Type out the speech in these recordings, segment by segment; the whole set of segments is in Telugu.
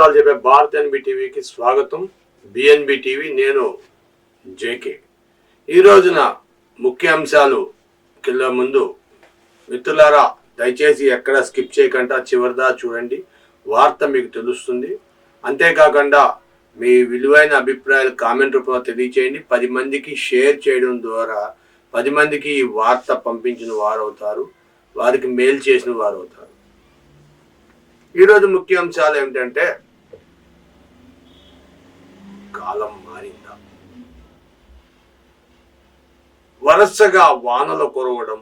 నిజాలు చెప్పే భారత్ ఎన్బి టీవీకి స్వాగతం. బిఎన్బి టీవీ నేను జేకే. ఈ రోజున ముఖ్య అంశాలు కింద ముందు. మిత్రులారా దయచేసి ఎక్కడ స్కిప్ చేయకుండా చివరిదా చూడండి. వార్త మీకు తెలుస్తుంది. అంతేకాకుండా మీ విలువైన అభిప్రాయాలు కామెంట్ రూపంలో తెలియచేయండి. పది మందికి షేర్ చేయడం ద్వారా పది మందికి ఈ వార్త పంపించిన వారు అవుతారు వారికి మేలు చేసిన వారు అవుతారు ఈరోజు ముఖ్య అంశాలు ఏమిటంటే కాలం మారిందా? వరుసగా వానలు కురవడం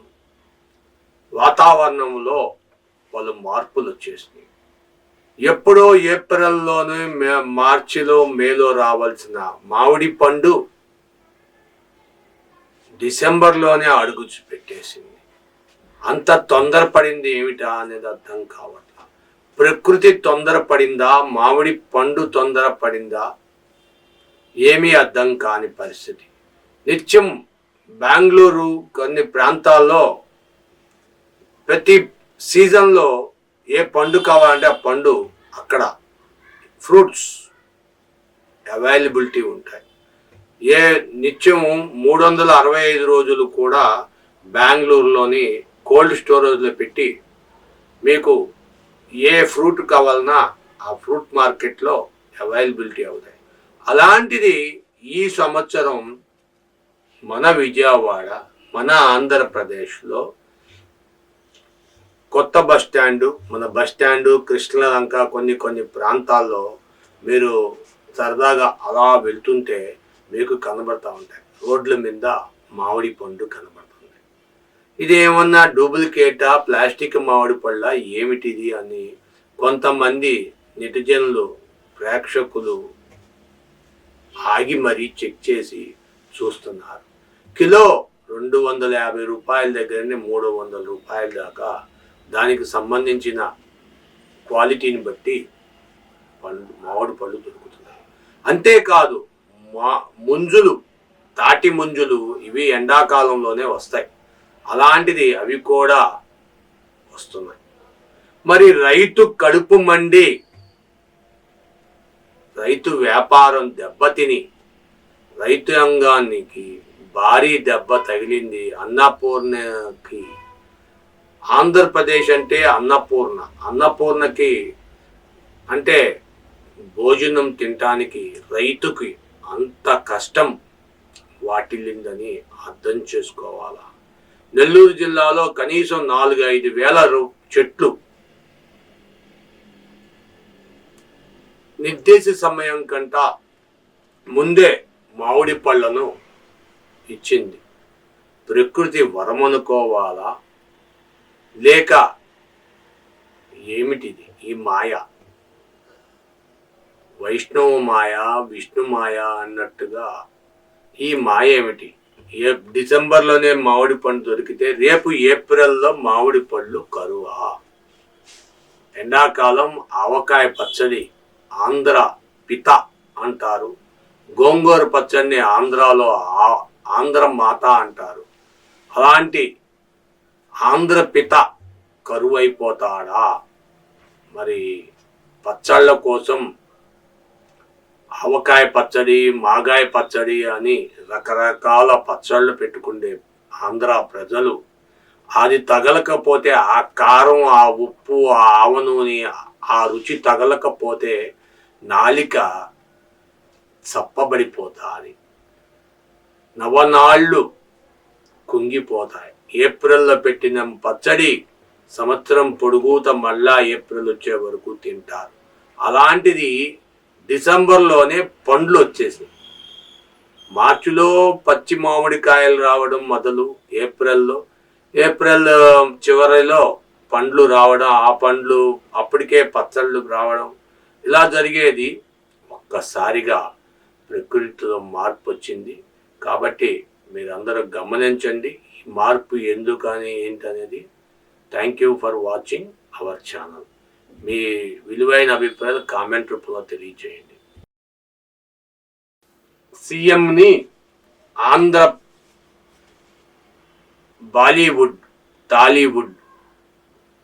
వాతావరణంలో పలు మార్పులు వచ్చేసినాయి ఎప్పుడో ఏప్రిల్లోనే మే మార్చిలో మేలో రావాల్సిన మామిడి పండు డిసెంబర్లోనే అడుగు పెట్టేసింది. అంత తొందరపడింది ఏమిటా అనేది అర్థం కావట్లా? ప్రకృతి తొందరపడిందా? మామిడి పండు తొందరపడిందా? ఏమీ అర్థం కాని పరిస్థితి. నిత్యం బెంగళూరు కొన్ని ప్రాంతాల్లో ప్రతి సీజన్లో ఏ పండు కావాలంటే ఆ పండు అక్కడ ఫ్రూట్స్ అవైలబిలిటీ ఉంటాయి. ఏ నిత్యం మూడు వందల అరవై ఐదు రోజులు కూడా బెంగళూరులోని కోల్డ్ స్టోరేజ్లో పెట్టి మీకు ఏ ఫ్రూట్ కావాలన్నా ఆ ఫ్రూట్ మార్కెట్లో అవైలబిలిటీ అవుతాయి. అలాంటిది ఈ సంవత్సరం మన విజయవాడ మన ఆంధ్రప్రదేశ్లో కొత్త బస్ స్టాండు మన బస్ స్టాండు కృష్ణలంక కొన్ని కొన్ని ప్రాంతాల్లో మీరు సరదాగా అలా వెళ్తుంటే మీకు కనబడతా ఉంటాయి. రోడ్ల మీద మామిడి పండు కనబడుతుంది. ఇది ఏమన్నా డూప్లికేటా ప్లాస్టిక్ మామిడి పళ్ళ ఏమిటిది అని కొంతమంది నెటిజన్లు ప్రేక్షకులు ఆగి మరీ చెక్ చేసి చూస్తున్నారు. కిలో రెండు వందల యాభై రూపాయల దగ్గరనే మూడు వందల రూపాయల దాకా దానికి సంబంధించిన క్వాలిటీని బట్టి పండ్లు మామిడి పళ్ళు దొరుకుతున్నాయి. అంతేకాదు మా ముంజులు తాటి ముంజులు ఇవి ఎండాకాలంలోనే వస్తాయి. అలాంటిది అవి కూడా వస్తున్నాయి. మరి రైతు కడుపు మండి రైతు వ్యాపారం దెబ్బతిని రైతాంగానికి భారీ దెబ్బ తగిలింది అన్నపూర్ణకి. ఆంధ్రప్రదేశ్ అంటే అన్నపూర్ణ. అన్నపూర్ణకి అంటే భోజనం తినటానికి రైతుకి అంత కష్టం వాటిల్లిందని అర్థం చేసుకోవాలా? నెల్లూరు జిల్లాలో కనీసం నాలుగు ఐదు వేల రూ- చెట్లు నిర్దేశ సమయం కంట ముందే మామిడి పళ్ళను ఇచ్చింది. ప్రకృతి వరమనుకోవాలా? లేక ఏమిటిది ఈ మాయ? వైష్ణవ మాయ విష్ణు మాయ అన్నట్టుగా ఈ మాయ ఏమిటి? ఏ డిసెంబర్లోనే మామిడి పండు దొరికితే రేపు ఏప్రిల్లో మామిడి పళ్ళు కరువా? ఎండాకాలం ఆవకాయ పచ్చడి ఆంధ్ర పిత అంటారు. గోంగూర పచ్చడిని ఆంధ్రాలో ఆ- ఆంధ్ర మాత అంటారు. అలాంటి ఆంధ్ర పిత కరువైపోతాడా? మరి పచ్చళ్ళ కోసం ఆవకాయ పచ్చడి మాగాయ పచ్చడి అని రకరకాల పచ్చళ్ళు పెట్టుకుండే ఆంధ్ర ప్రజలు అది తగలకపోతే ఆ కారం ఆ ఉప్పు ఆ ఆవ నూనె ఆ రుచి తగలకపోతే నాలిక చప్పబడిపోతాయి నవనాళ్ళు కుంగిపోతాయి. ఏప్రిల్లో పెట్టిన పచ్చడి సంవత్సరం పొడుగుత మళ్ళా ఏప్రిల్ వచ్చే వరకు తింటారు. అలాంటిది డిసెంబర్లోనే పండ్లు వచ్చేసాయి మార్చిలో పచ్చి మామిడికాయలు రావడం మొదలు ఏప్రిల్లో. ఏప్రిల్ చివరిలో పండ్లు రావడం ఆ పండ్లు అప్పటికే పచ్చళ్ళు రావడం ఇలా జరిగేది ఒక్కసారిగా ప్రకృతిలో మార్పు వచ్చింది కాబట్టి మీరందరూ గమనించండి ఈ మార్పు ఎందుకని ఏంటనేది. Thank you for watching our channel. మీ విలువైన అభిప్రాయాలు కామెంట్ రూపంలో తెలియజేయండి సీఎంని ఆంధ్ర బాలీవుడ్ టాలీవుడ్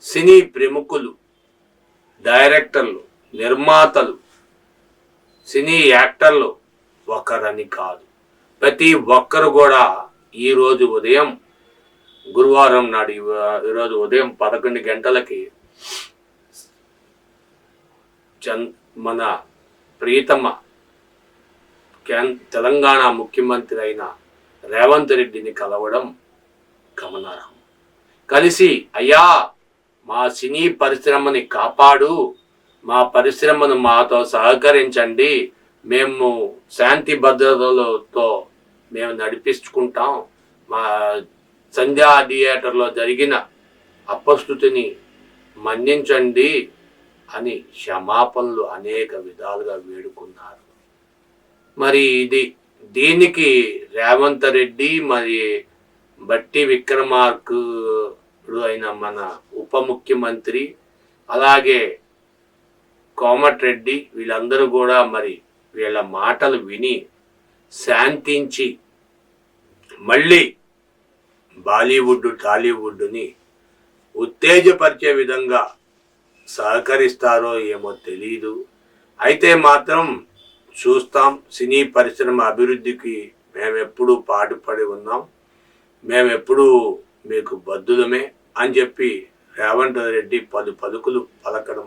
సినీ ప్రముఖులు డైరెక్టర్లు నిర్మాతలు సినీ యాక్టర్లు ఒకరని కాదు. ప్రతి ఒక్కరు కూడా ఈరోజు ఉదయం గురువారం నాడు ఈరోజు ఉదయం పదకొండు గంటలకి చన్ మన ప్రీతమ తెలంగాణ ముఖ్యమంత్రి అయిన రేవంత్ రెడ్డిని కలవడం గమనార్హం. కలిసి అయ్యా మా సినీ పరిశ్రమని కాపాడు మా పరిశ్రమను మాతో సహకరించండి. మేము శాంతి భద్రతలతో మేము నడిపించుకుంటాం. మా సంధ్యా థియేటర్లో జరిగిన అపస్థుతిని మన్నించండి అని క్షమాపణలు అనేక విధాలుగా వేడుకున్నారు. మరి ఇది దీనికి రేవంత్ రెడ్డి మరి బట్టి విక్రమార్కుడు అయిన మన ఉప ముఖ్యమంత్రి అలాగే కోమటిరెడ్డి వీళ్ళందరూ కూడా మరి వీళ్ళ మాటలు విని శాంతించి మళ్ళీ బాలీవుడ్ టాలీవుడ్ని ఉత్తేజపరిచే విధంగా సహకరిస్తారో ఏమో తెలియదు అయితే మాత్రం చూస్తాం. సినీ పరిశ్రమ అభివృద్ధికి మేమెప్పుడు పాటుపడి ఉన్నాం. మేము ఎప్పుడూ మీకు బద్దులమే అని చెప్పి రేవంత్ రెడ్డి పలు పలుకులు పలకడం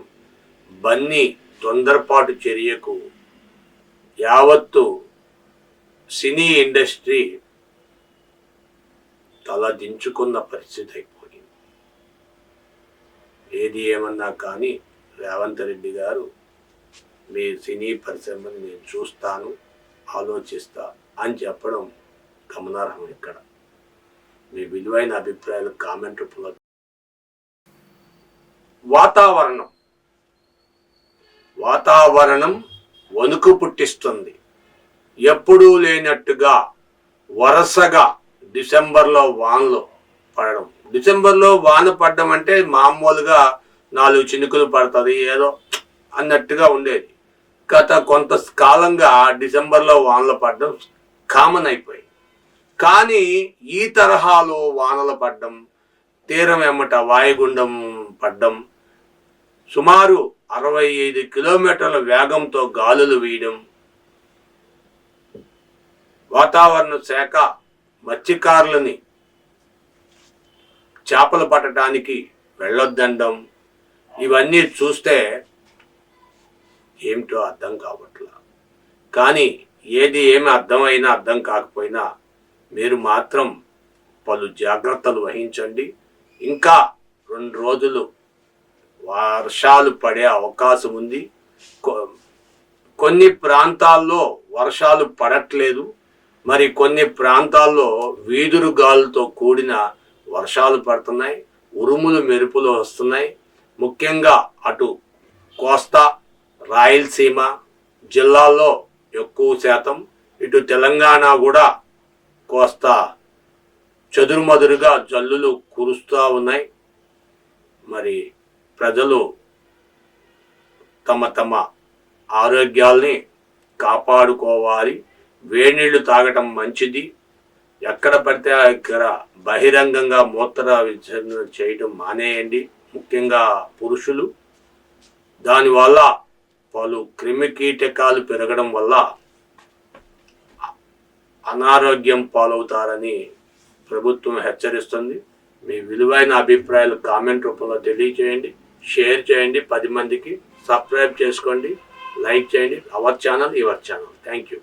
బన్నీ తొందరపాటు చర్యకు యావత్తు సినీ ఇండస్ట్రీ తల దించుకున్న పరిస్థితి అయిపోయింది. ఏది ఏమన్నా కానీ రేవంత్ రెడ్డి గారు మీ సినీ పరిశ్రమని నేను చూస్తాను ఆలోచిస్తా అని చెప్పడం గమనార్హం ఇక్కడ. మీ విలువైన అభిప్రాయాలు కామెంట్ రూపంలో. వాతావరణం. వాతావరణం వణుకు పుట్టిస్తుంది. ఎప్పుడూ లేనట్టుగా వరుసగా డిసెంబర్లో వానలు పడడం. డిసెంబర్లో వాన పడడం అంటే మామూలుగా నాలుగు చినుకులు పడుతుంది ఏదో అన్నట్టుగా ఉండేది. గత కొంత కాలంగా డిసెంబర్లో వానలు పడడం కామన్ అయిపోయి. కానీ ఈ తరహాలో వానలు పడడం తీరం వెమ్మట వాయుగుండం పడ్డం సుమారు అరవై ఐదు కిలోమీటర్ల వేగంతో గాలులు వీయడం వాతావరణ శాఖ మత్స్యకారులని చేపలు పట్టడానికి వెళ్ళొద్దండం ఇవన్నీ చూస్తే ఏమిటో అర్థం కావట్లా. కానీ ఏది ఏమి అర్థమైనా అర్థం కాకపోయినా మీరు మాత్రం పలు జాగ్రత్తలు వహించండి. ఇంకా రెండు రోజులు వర్షాలు పడే అవకాశం ఉంది. కొన్ని ప్రాంతాల్లో వర్షాలు పడట్లేదు. మరి కొన్ని ప్రాంతాల్లో వీదురు గాలుతో కూడిన వర్షాలు పడుతున్నాయి. ఉరుములు మెరుపులు వస్తున్నాయి. ముఖ్యంగా అటు కోస్తా రాయలసీమ జిల్లాల్లో ఎక్కువ శాతం ఇటు తెలంగాణ కూడా కోస్తా చదురుమదురుగా జల్లులు కురుస్తూ ఉన్నాయి. మరి ప్రజలు తమ తమ ఆరోగ్యాల్ని కాపాడుకోవాలి. వేడినీళ్ళు తాగటం మంచిది. ఎక్కడ పడితే అక్కడ బహిరంగంగా మూత్ర విసర్జన చేయటం మానేయండి. ముఖ్యంగా పురుషులు. దానివల్ల పలు క్రిమి కీటకాలు పెరగడం వల్ల అనారోగ్యం పాలవుతారని ప్రభుత్వం హెచ్చరిస్తుంది. మీ విలువైన అభిప్రాయాలు కామెంట్ రూపంలో తెలియజేయండి షేర్ చేయండి పది మందికి సబ్స్క్రైబ్ చేసుకోండి లైక్ చేయండి our channel your channel. Thank you.